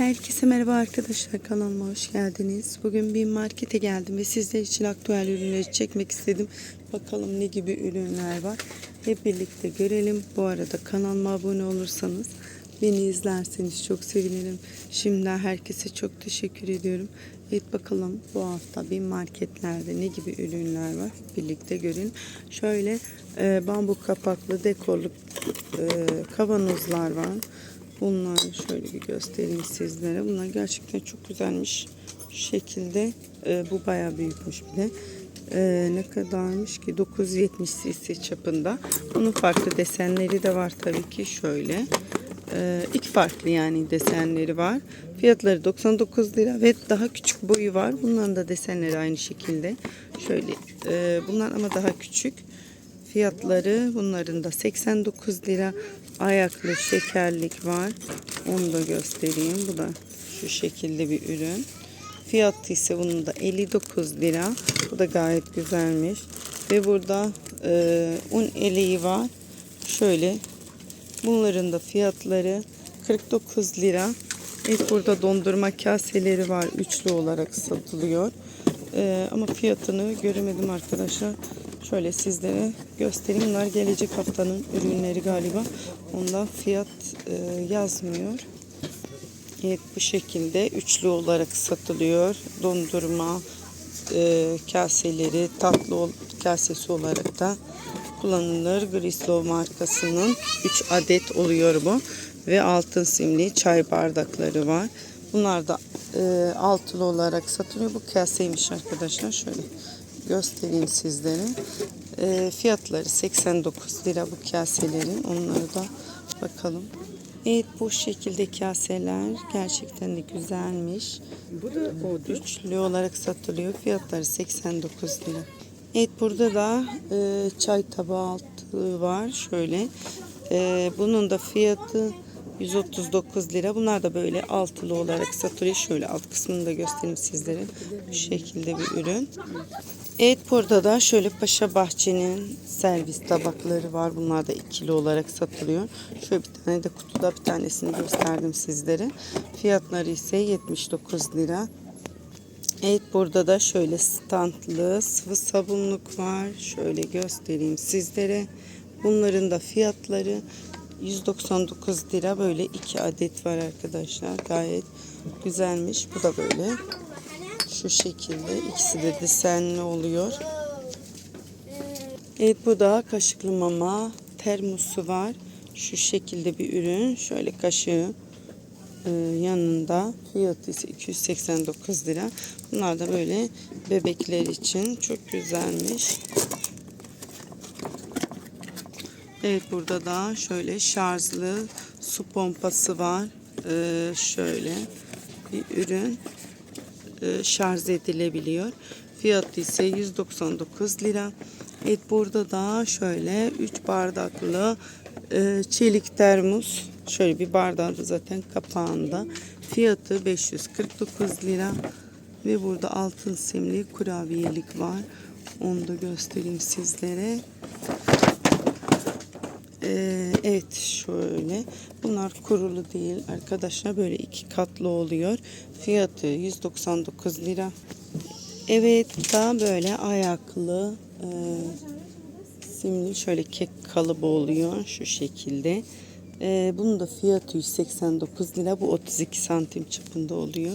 Herkese merhaba arkadaşlar kanalıma hoş geldiniz. Bugün bir markete geldim ve sizler için aktüel ürünleri çekmek istedim. Bakalım ne gibi ürünler var. Hep birlikte görelim. Bu arada kanalıma abone olursanız beni izlerseniz çok sevinirim. Şimdiden herkese çok teşekkür ediyorum. Evet bakalım bu hafta bir marketlerde ne gibi ürünler var. Birlikte görelim. Şöyle e, bambu kapaklı dekorlu e, kavanozlar var. Bunlar şöyle bir göstereyim sizlere. Bunlar gerçekten çok güzelmiş. Şekilde e, bu bayağı büyükmüş bir de. E, ne kadarmış ki 970 cc çapında. Bunun farklı desenleri de var tabii ki şöyle. E, iki farklı yani desenleri var. Fiyatları 99 lira ve daha küçük boyu var. Bunların da desenleri aynı şekilde. Şöyle e, bunlar ama daha küçük. Fiyatları bunların da 89 lira. Ayaklı şekerlik var. Onu da göstereyim. Bu da şu şekilde bir ürün. Fiyatı ise bunun da 59 lira. Bu da gayet güzelmiş. Ve burada e, un eleği var. Şöyle bunların da fiyatları 49 lira. Evet burada dondurma kaseleri var. Üçlü olarak satılıyor. E, ama fiyatını göremedim arkadaşlar. Şöyle sizlere göstereyim. Bunlar gelecek haftanın ürünleri galiba. Ondan fiyat e, yazmıyor. Evet bu şekilde üçlü olarak satılıyor. Dondurma e, kaseleri tatlı kasesi olarak da kullanılır. Grislow markasının 3 adet oluyor bu. Ve altın simli çay bardakları var. Bunlar da e, altılı olarak satılıyor. Bu kaseymiş arkadaşlar. Şöyle göstereyim sizlere. E, fiyatları 89 lira bu kaselerin. Onları da bakalım. Evet bu şekilde kaseler gerçekten de güzelmiş. Bu da odur. Üçlü olarak satılıyor. Fiyatları 89 lira. Evet burada da e, çay tabağı altı var. Şöyle. E, bunun da fiyatı 139 lira. Bunlar da böyle altılı olarak satılıyor. Şöyle alt kısmını da göstereyim sizlere. Bu şekilde bir ürün. Evet burada da şöyle Paşa Bahçe'nin servis tabakları var. Bunlar da ikili olarak satılıyor. Şöyle bir tane de kutuda bir tanesini gösterdim sizlere. Fiyatları ise 79 lira. Evet burada da şöyle standlı sıvı sabunluk var. Şöyle göstereyim sizlere. Bunların da fiyatları 199 lira. Böyle iki adet var arkadaşlar. Gayet güzelmiş. Bu da böyle şu şekilde. İkisi de desenli oluyor. Evet bu da kaşıklı mama termosu var. Şu şekilde bir ürün. Şöyle kaşığı e, yanında. Fiyatı ise 289 lira. Bunlar da böyle bebekler için çok güzelmiş. Evet burada da şöyle şarjlı su pompası var. E, şöyle bir ürün e, şarj edilebiliyor. Fiyatı ise 199 lira. Evet burada da şöyle 3 bardaklı e, çelik termos. Şöyle bir bardağı da zaten kapağında. Fiyatı 549 lira. Ve burada altın simli kurabiyelik var. Onu da göstereyim sizlere. Ee, evet şöyle. Bunlar kurulu değil arkadaşlar. Böyle iki katlı oluyor. Fiyatı 199 lira. Evet da böyle ayaklı e, simli şöyle kek kalıbı oluyor. Şu şekilde. E, bunun da fiyatı 189 lira. Bu 32 santim çapında oluyor.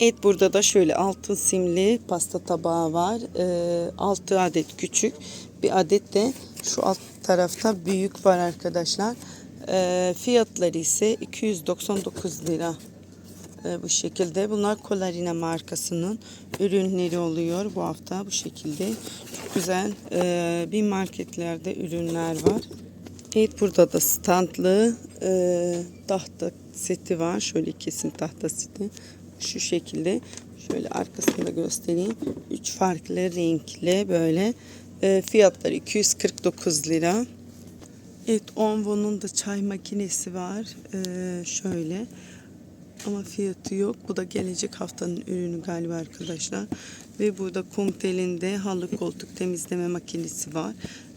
Evet burada da şöyle altın simli pasta tabağı var. E, 6 adet küçük. Bir adet de şu alt tarafta büyük var arkadaşlar. E, fiyatları ise 299 lira. E, bu şekilde. Bunlar Colarina markasının ürünleri oluyor bu hafta bu şekilde. Çok güzel e, bir marketlerde ürünler var. Evet burada da standlı e, tahta seti var. Şöyle kesin tahta seti. Şu şekilde. Şöyle arkasında göstereyim. Üç farklı renkli böyle. E, fiyatları 249 lira. Evet Onvo'nun da çay makinesi var. E, şöyle. Ama fiyatı yok. Bu da gelecek haftanın ürünü galiba arkadaşlar. Ve burada Kumtel'in halı koltuk temizleme makinesi var.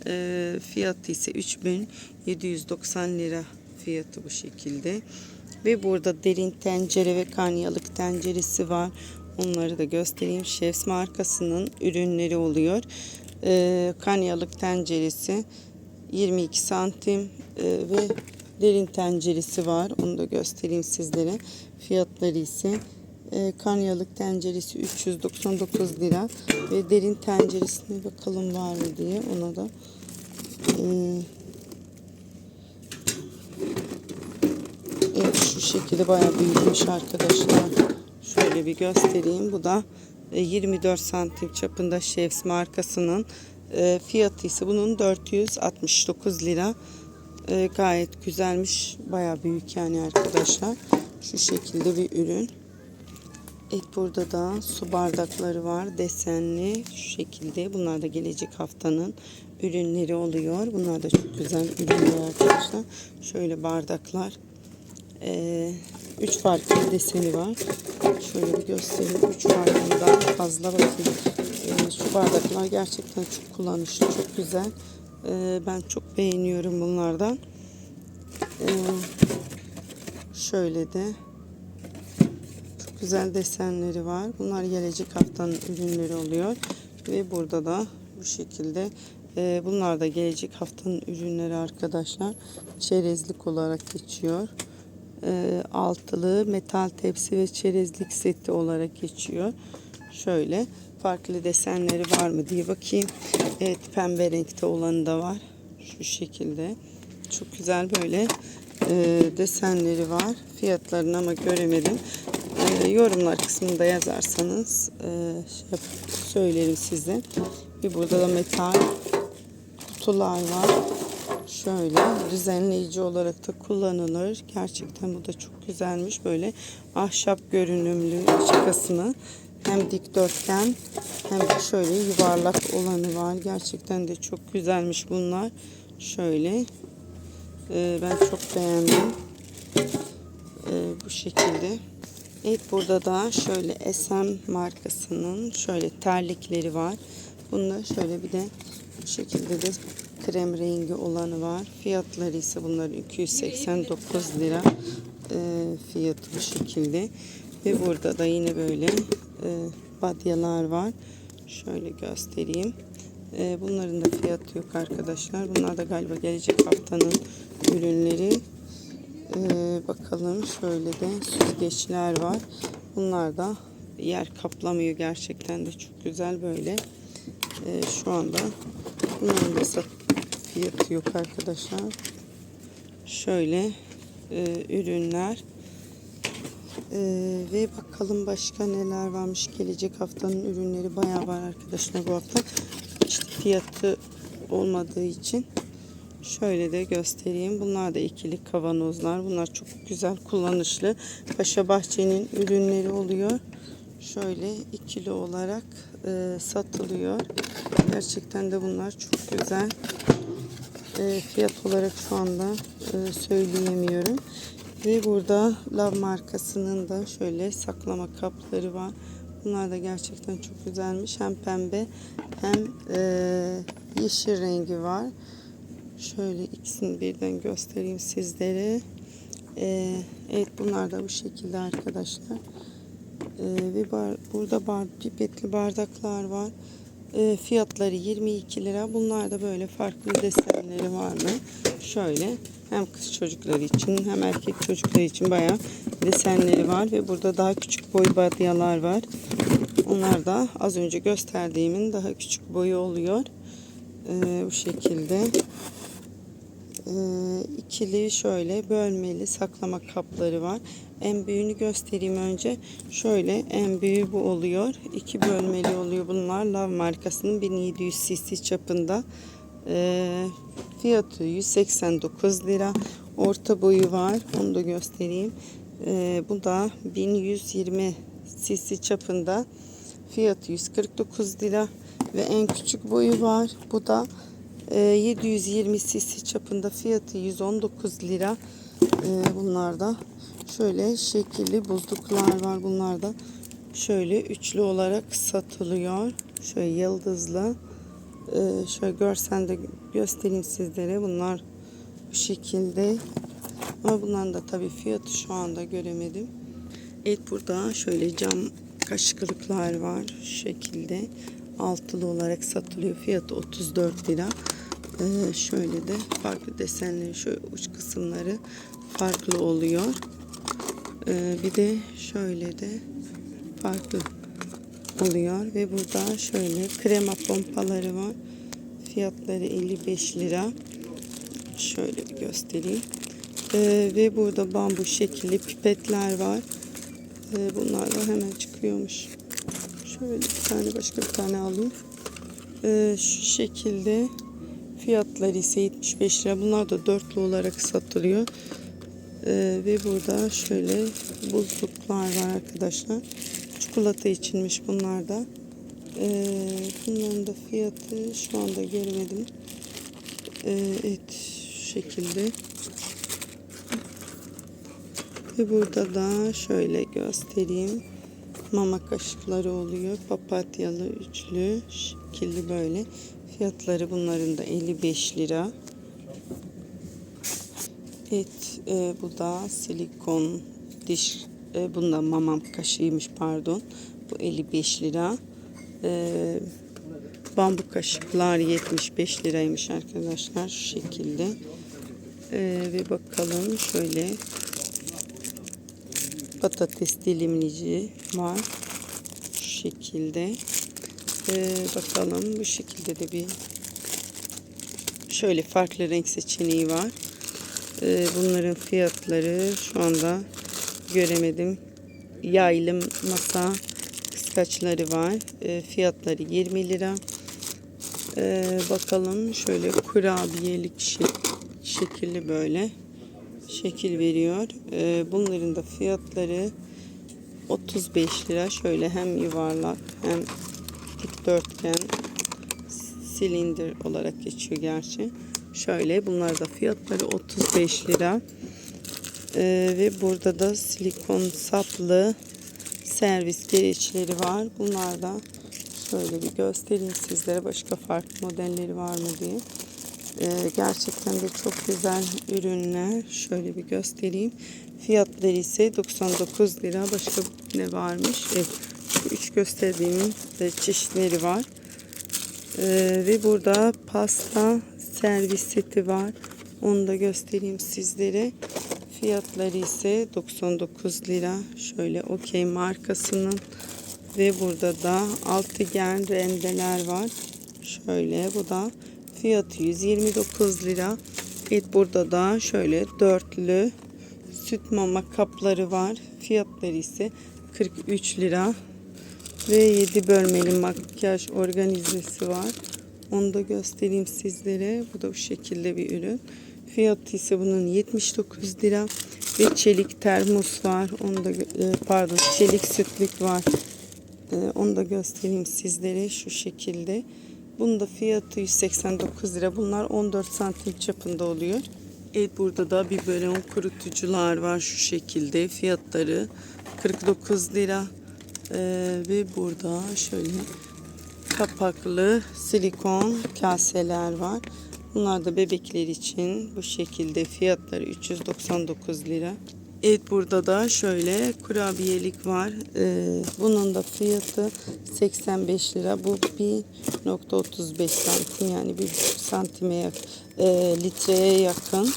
Ee, fiyatı ise 3790 lira fiyatı bu şekilde. Ve burada derin tencere ve kanyalık tenceresi var. Onları da göstereyim. Chefs markasının ürünleri oluyor. Ee, kanyalık tenceresi 22 santim e, ve derin tenceresi var. Onu da göstereyim sizlere. Fiyatları ise e, kanyalık tenceresi 399 lira ve derin tenceresine bakalım var mı diye ona da e, Evet şu şekilde bayağı büyükmüş arkadaşlar. Şöyle bir göstereyim. Bu da e, 24 santim çapında Chefs markasının e, fiyatı ise bunun 469 lira. E, Gayet güzelmiş. Bayağı büyük yani arkadaşlar. Şu şekilde bir ürün. Evet burada da su bardakları var. Desenli şu şekilde. Bunlar da gelecek haftanın ürünleri oluyor. Bunlar da çok güzel ürünler arkadaşlar. Şöyle bardaklar. Ee, üç farklı deseni var. Şöyle bir göstereyim. Üç farklıdan fazla bakın. Ee, şu bardaklar gerçekten çok kullanışlı, çok güzel. Ee, ben çok beğeniyorum bunlardan. Ee, şöyle de çok güzel desenleri var. Bunlar gelecek haftanın ürünleri oluyor. Ve burada da bu şekilde e, bunlar da gelecek haftanın ürünleri arkadaşlar. Çerezlik olarak geçiyor e, altılı metal tepsi ve çerezlik seti olarak geçiyor. Şöyle farklı desenleri var mı diye bakayım. Evet pembe renkte olanı da var. Şu şekilde. Çok güzel böyle e, desenleri var. Fiyatlarını ama göremedim. E, yorumlar kısmında yazarsanız e, şey söylerim size. Bir burada da metal kutular var. Şöyle düzenleyici olarak da kullanılır. Gerçekten bu da çok güzelmiş. Böyle ahşap görünümlü kısmı. Hem dikdörtgen hem de şöyle yuvarlak olanı var. Gerçekten de çok güzelmiş bunlar. Şöyle. Ee, ben çok beğendim. Ee, bu şekilde. Evet burada da şöyle SM markasının şöyle terlikleri var. Bunda şöyle bir de bu şekilde de krem rengi olanı var. Fiyatları ise bunların 289 lira e, fiyatı bu şekilde. Ve burada da yine böyle e, badyalar var. Şöyle göstereyim. E, bunların da fiyatı yok arkadaşlar. Bunlar da galiba gelecek haftanın ürünleri. Ee, bakalım şöyle de süzgeçler var. Bunlar da yer kaplamıyor gerçekten de çok güzel böyle. Şu anda bunların da sat fiyatı yok arkadaşlar. Şöyle e, ürünler. Ee, ve bakalım başka neler varmış. Gelecek haftanın ürünleri bayağı var arkadaşlar bu hafta. İşte fiyatı olmadığı için Şöyle de göstereyim. Bunlar da ikili kavanozlar. Bunlar çok güzel kullanışlı. Paşa Bahçe'nin ürünleri oluyor. Şöyle ikili olarak e, satılıyor. Gerçekten de bunlar çok güzel. E, fiyat olarak şu anda e, söyleyemiyorum. Ve burada Lav markasının da şöyle saklama kapları var. Bunlar da gerçekten çok güzelmiş. Hem pembe hem e, yeşil rengi var. Şöyle ikisini birden göstereyim sizlere. Ee, evet bunlar da bu şekilde arkadaşlar. Ee, ve bar, burada bar, pipetli bardaklar var. Ee, fiyatları 22 lira. Bunlar da böyle farklı desenleri var mı? Şöyle hem kız çocukları için hem erkek çocuklar için bayağı desenleri var ve burada daha küçük boy badyalar var. Onlar da az önce gösterdiğimin daha küçük boyu oluyor. Ee, bu şekilde e, ikili şöyle bölmeli saklama kapları var. En büyüğünü göstereyim önce. Şöyle en büyüğü bu oluyor. İki bölmeli oluyor bunlar. Lav markasının 1700 cc çapında. E, fiyatı 189 lira. Orta boyu var. Onu da göstereyim. E, bu da 1120 cc çapında. Fiyatı 149 lira. Ve en küçük boyu var. Bu da e, 720 cc çapında fiyatı 119 lira. E, bunlar da şöyle şekilli buzluklar var. Bunlar da şöyle üçlü olarak satılıyor. Şöyle yıldızlı. E, şöyle görselde göstereyim sizlere. Bunlar bu şekilde Ama bunların da tabii fiyatı şu anda göremedim. Evet burada şöyle cam kaşıklıklar var şu şekilde. Altılı olarak satılıyor. Fiyatı 34 lira. Ee, şöyle de farklı desenleri şu uç kısımları farklı oluyor. Ee, bir de şöyle de farklı oluyor ve burada şöyle krema pompaları var. Fiyatları 55 lira. Şöyle bir göstereyim. Ee, ve burada bambu şekilli pipetler var. Ee, bunlar da hemen çıkıyormuş. Şöyle bir tane başka bir tane alayım. Ee, şu şekilde fiyatları ise 75 lira. Bunlar da dörtlü olarak satılıyor. Ee, ve burada şöyle buzluklar var arkadaşlar. Çikolata içinmiş bunlar da. Ee, bunların da fiyatı şu anda göremedim. Ee, evet şu şekilde. Ve burada da şöyle göstereyim. Mama kaşıkları oluyor. Papatyalı üçlü şekilli böyle. Fiyatları bunların da 55 lira. Evet e, bu da silikon diş. E, bunda mamam kaşığıymış pardon. Bu 55 lira. E, bambu kaşıklar 75 liraymış arkadaşlar şu şekilde. E, ve bakalım şöyle patates dilimleyici var. Şu şekilde. Ee, bakalım bu şekilde de bir şöyle farklı renk seçeneği var. Ee, bunların fiyatları şu anda göremedim. Yaylım masa kıskaçları var. Ee, fiyatları 20 lira. Ee, bakalım şöyle kurabiyelik şek- şekilli böyle şekil veriyor. Ee, bunların da fiyatları 35 lira. Şöyle hem yuvarlak hem dikdörtgen silindir olarak geçiyor gerçi. Şöyle bunlar da fiyatları 35 lira. Ee, ve burada da silikon saplı servis gereçleri var. Bunlar da şöyle bir göstereyim sizlere başka farklı modelleri var mı diye. Ee, gerçekten de çok güzel ürünler. Şöyle bir göstereyim. Fiyatları ise 99 lira. Başka ne varmış? Evet, şu üç gösterdiğimin de çeşitleri var. Ee, ve burada pasta servis seti var. Onu da göstereyim sizlere. Fiyatları ise 99 lira. Şöyle okey markasının ve burada da altıgen rendeler var. Şöyle bu da fiyatı 129 lira. Evet burada da şöyle dörtlü süt mama kapları var. Fiyatları ise 43 lira. Ve 7 bölmeli makyaj organizesi var. Onu da göstereyim sizlere. Bu da bu şekilde bir ürün. Fiyatı ise bunun 79 lira. Ve çelik termos var. Onu da e, pardon çelik sütlük var. E, Onu da göstereyim sizlere şu şekilde. Bunun da fiyatı 189 lira. Bunlar 14 santim çapında oluyor. Evet burada da biberon kurutucular var şu şekilde. Fiyatları 49 lira. Ee, ve burada şöyle kapaklı silikon kaseler var. Bunlar da bebekler için bu şekilde fiyatları 399 lira. Evet burada da şöyle kurabiyelik var. Ee, bunun da fiyatı 85 lira. Bu 1.35 santim yani bir santime yak- e, litreye yakın.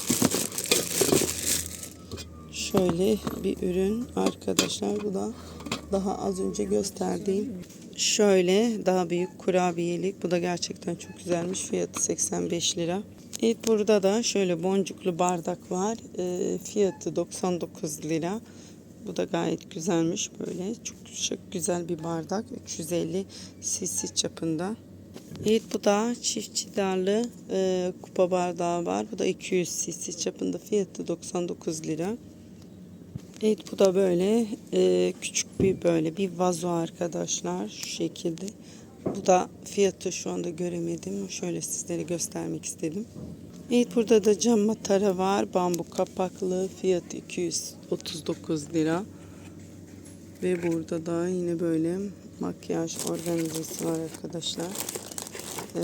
Şöyle bir ürün arkadaşlar. Bu da daha az önce gösterdiğim şöyle daha büyük kurabiyelik. Bu da gerçekten çok güzelmiş. Fiyatı 85 lira. Evet burada da şöyle boncuklu bardak var. Ee, fiyatı 99 lira. Bu da gayet güzelmiş böyle. Çok, çok güzel bir bardak. 350 cc çapında. Evet bu da çift çidarlı e, kupa bardağı var. Bu da 200 cc çapında. Fiyatı 99 lira. Evet bu da böyle e, küçük bir böyle bir vazo arkadaşlar şu şekilde. Bu da fiyatı şu anda göremedim. Şöyle sizlere göstermek istedim. Evet burada da cam matara var. Bambu kapaklı. Fiyatı 239 lira. Ve burada da yine böyle makyaj organizesi var arkadaşlar. Ee,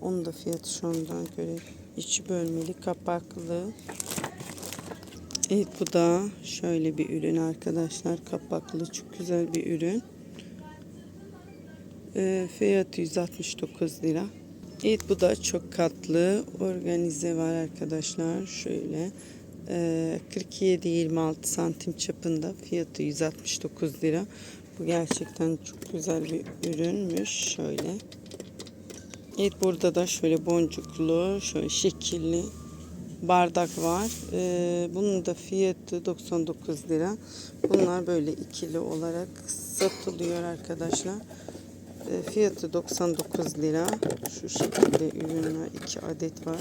onun da fiyatı şu andan göre içi bölmeli kapaklı Evet bu da şöyle bir ürün arkadaşlar. Kapaklı çok güzel bir ürün. Ee, fiyatı 169 lira. Evet bu da çok katlı organize var arkadaşlar. Şöyle ee, 47-26 santim çapında fiyatı 169 lira. Bu gerçekten çok güzel bir ürünmüş. Şöyle. Evet burada da şöyle boncuklu, şöyle şekilli bardak var. Ee, bunun da fiyatı 99 lira. Bunlar böyle ikili olarak satılıyor arkadaşlar. Ee, fiyatı 99 lira. Şu şekilde ürünler iki adet var.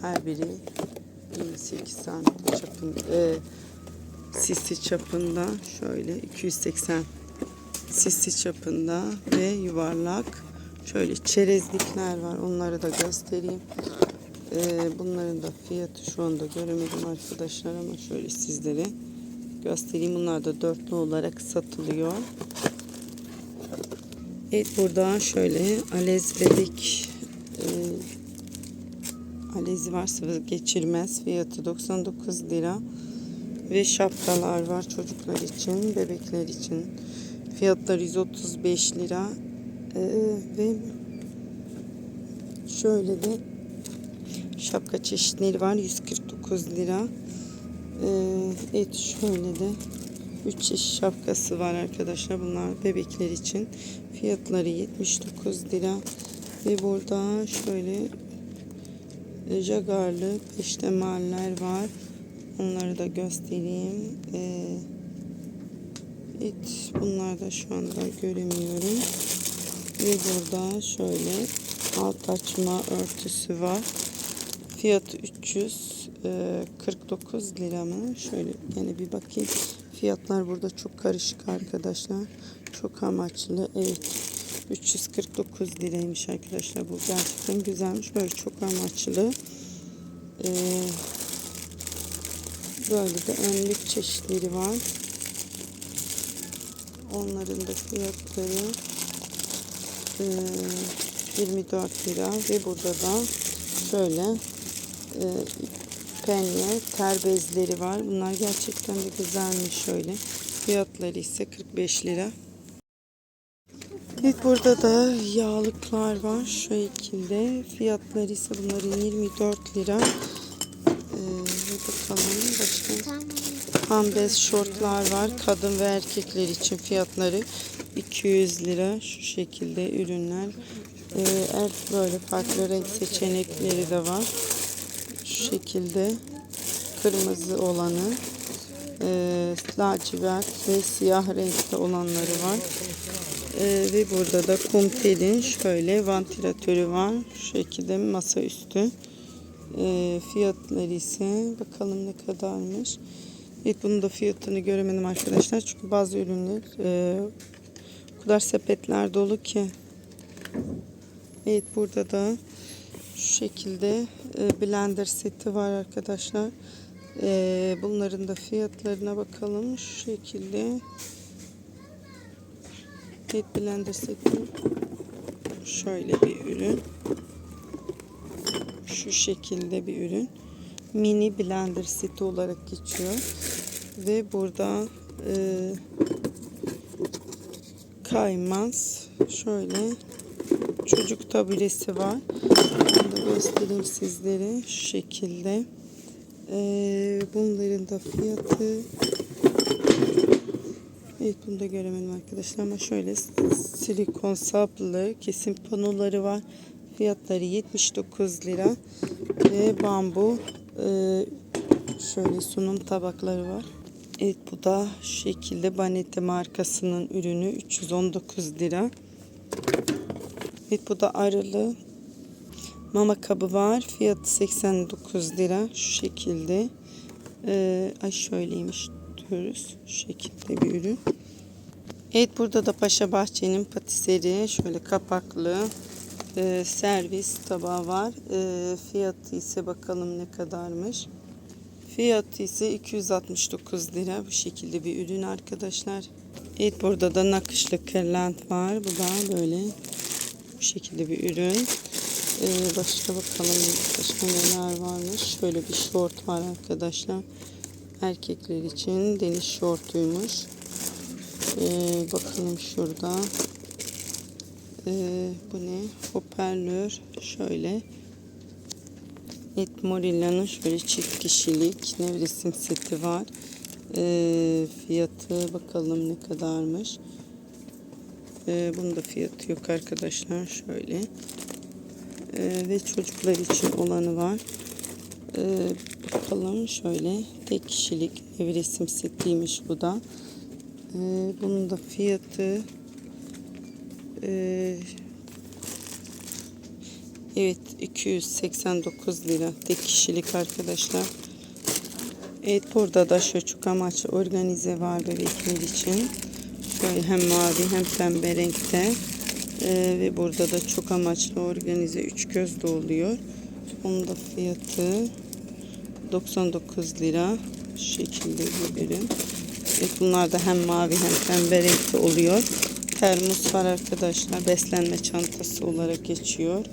Her biri 28 santim çapında. E, sisi çapında şöyle 280 sisi çapında ve yuvarlak. Şöyle çerezlikler var. Onları da göstereyim. Ee, bunların da fiyatı şu anda göremedim arkadaşlar ama şöyle sizlere göstereyim. Bunlar da dörtlü olarak satılıyor. Evet burada şöyle alez bebek e, alezi varsa geçirmez. Fiyatı 99 lira. Ve şapkalar var çocuklar için, bebekler için. Fiyatları 135 lira. Ee, ve şöyle de şapka çeşitleri var 149 lira. Ee, evet şöyle de 3 çeşit şapkası var arkadaşlar. Bunlar bebekler için. Fiyatları 79 lira. Ve burada şöyle e, jagarlı peştemaller var. Onları da göstereyim. Ee, evet bunlar da şu anda göremiyorum. Ve burada şöyle alt açma örtüsü var. Fiyatı 349 lira mı? Şöyle yine bir bakayım. Fiyatlar burada çok karışık arkadaşlar. Çok amaçlı. Evet. 349 liraymış arkadaşlar. Bu gerçekten güzelmiş. Böyle çok amaçlı. Ee, böyle de önlük çeşitleri var. Onların da fiyatları e, 24 lira ve burada da şöyle e, penye ter bezleri var. Bunlar gerçekten de güzelmiş şöyle. Fiyatları ise 45 lira. Evet burada da yağlıklar var şu şekilde. Fiyatları ise bunların 24 lira. Ee, bakalım başka. Pambes şortlar var. Kadın ve erkekler için fiyatları 200 lira. Şu şekilde ürünler. Ee, er, böyle farklı renk seçenekleri de var. Şekilde kırmızı olanı, e, lacivert ve siyah renkte olanları var. Ee, ve burada da Kumtel'in şöyle vantilatörü var. Şu şekilde masaüstü. Ee, fiyatları ise bakalım ne kadarmış. Evet bunun da fiyatını göremedim arkadaşlar. Çünkü bazı ürünler e, o kadar sepetler dolu ki. Evet burada da şu şekilde e, blender seti var arkadaşlar. E, bunların da fiyatlarına bakalım. Şu şekilde. Evet blender seti. Şöyle bir ürün. Şu şekilde bir ürün. Mini blender seti olarak geçiyor. Ve burada e, kaymaz. Şöyle çocuk taburesi var. Göstereyim sizlere. Şu şekilde. E, bunların da fiyatı Evet bunu da göremedim arkadaşlar ama şöyle silikon saplı kesim panoları var. Fiyatları 79 lira. Ve bambu e, şöyle sunum tabakları var. Evet bu da şu şekilde Banete markasının ürünü 319 lira. Evet bu da arılı mama kabı var. Fiyatı 89 lira. Şu şekilde. Ee, ay şöyleymiş diyoruz. Şu şekilde bir ürün. Evet burada da Paşa Bahçe'nin patiseri şöyle kapaklı e, servis tabağı var. E, fiyatı ise bakalım ne kadarmış. Fiyatı ise 269 lira. Bu şekilde bir ürün arkadaşlar. Evet burada da nakışlı kırlent var. Bu da böyle bu şekilde bir ürün. Ee, başka bakalım başka neler varmış. Şöyle bir şort var arkadaşlar. Erkekler için deniz şortuymuş. Ee, bakalım şurada. Ee, bu ne? Hoparlör. Şöyle. Et Morilla'nın şöyle çift kişilik nevresim seti var. Ee, fiyatı bakalım ne kadarmış. Ee, bunun da fiyatı yok arkadaşlar. Şöyle. Ee, ve çocuklar için olanı var. Ee, bakalım şöyle. Tek kişilik nevresim setiymiş bu da. Ee, bunun da fiyatı ee, evet 289 lira tek kişilik arkadaşlar. Evet burada da çok amaçlı organize var bebekler için. Şöyle hem mavi hem pembe renkte. Ee, ve burada da çok amaçlı organize üç göz de oluyor. Onun da fiyatı 99 lira. Şu şekilde bir ürün. Evet, bunlar da hem mavi hem pembe renkte oluyor. Termos var arkadaşlar. Beslenme çantası olarak geçiyor.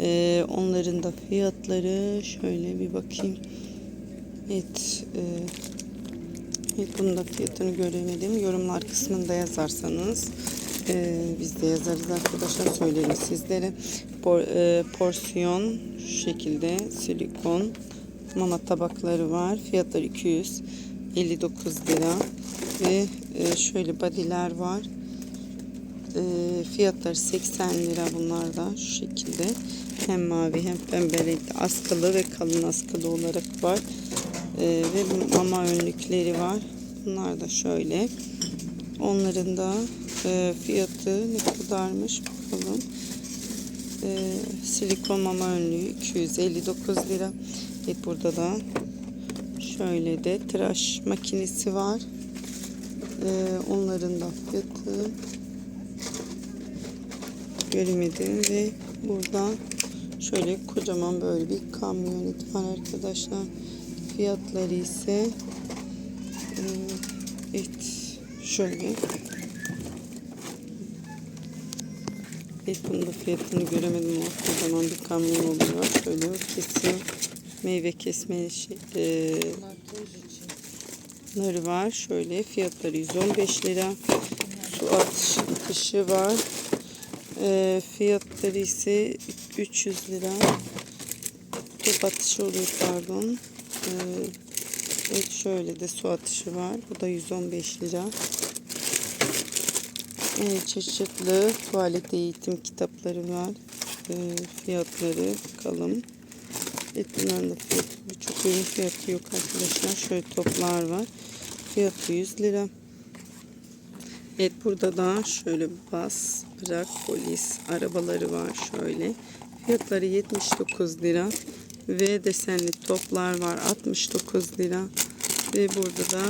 Ee, onların da fiyatları şöyle bir bakayım. Evet. E, evet bunun da fiyatını göremedim. Yorumlar kısmında yazarsanız e, biz de yazarız arkadaşlar. Söylerim sizlere. Por, e, porsiyon şu şekilde silikon mama tabakları var. Fiyatları 259 lira. Ve e, şöyle bodyler var. E, fiyatları 80 lira bunlar da şu şekilde. Hem mavi hem pembe renkli askılı ve kalın askılı olarak var. E, ve mama önlükleri var. Bunlar da şöyle. Onların da e, fiyatı ne kadarmış bakalım. E, silikon mama önlüğü 259 lira. Evet burada da şöyle de tıraş makinesi var. E, onların da fiyatı göremedim ve burada şöyle kocaman böyle bir kamyonet var arkadaşlar. Fiyatları ise e, evet şöyle Evet bunun da fiyatını göremedim ama kocaman bir kamyon oluyor. Şöyle kesiyor. Meyve kesme şey, e, narı var. Şöyle fiyatları 115 lira. Su atış, atışı var. E, fiyatları ise 300 lira. Top atışı oluyor pardon. E, evet şöyle de su atışı var. Bu da 115 lira. Evet, çeşitli tuvalet eğitim kitapları var. E, fiyatları bakalım. Evet bunların da fiyatı. Birçok ürün fiyatı yok arkadaşlar. Şöyle toplar var. Fiyatı 100 lira. Evet burada da şöyle bas, bırak, polis arabaları var şöyle. Fiyatları 79 lira. Ve desenli toplar var 69 lira. Ve burada da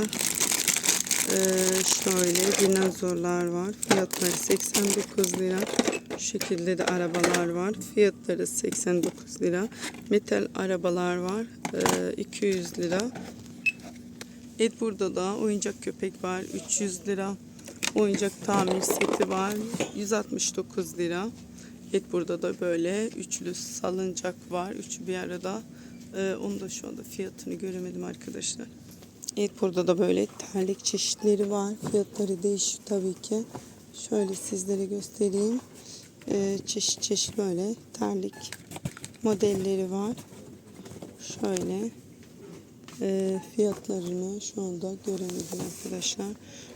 ee, şöyle dinozorlar var. Fiyatları 89 lira. Şu şekilde de arabalar var. Fiyatları 89 lira. Metal arabalar var. Ee, 200 lira. Evet burada da oyuncak köpek var. 300 lira. Oyuncak tamir seti var. 169 lira. Evet burada da böyle üçlü salıncak var. Üçü bir arada. Ee, onu da şu anda fiyatını göremedim arkadaşlar. Evet burada da böyle terlik çeşitleri var. Fiyatları değişik tabii ki. Şöyle sizlere göstereyim. Ee, çeşit çeşit böyle terlik modelleri var. Şöyle e, fiyatlarını şu anda göremedim arkadaşlar.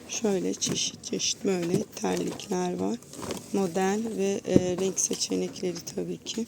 Şöyle çeşit çeşit böyle terlikler var. Model ve e, renk seçenekleri tabii ki.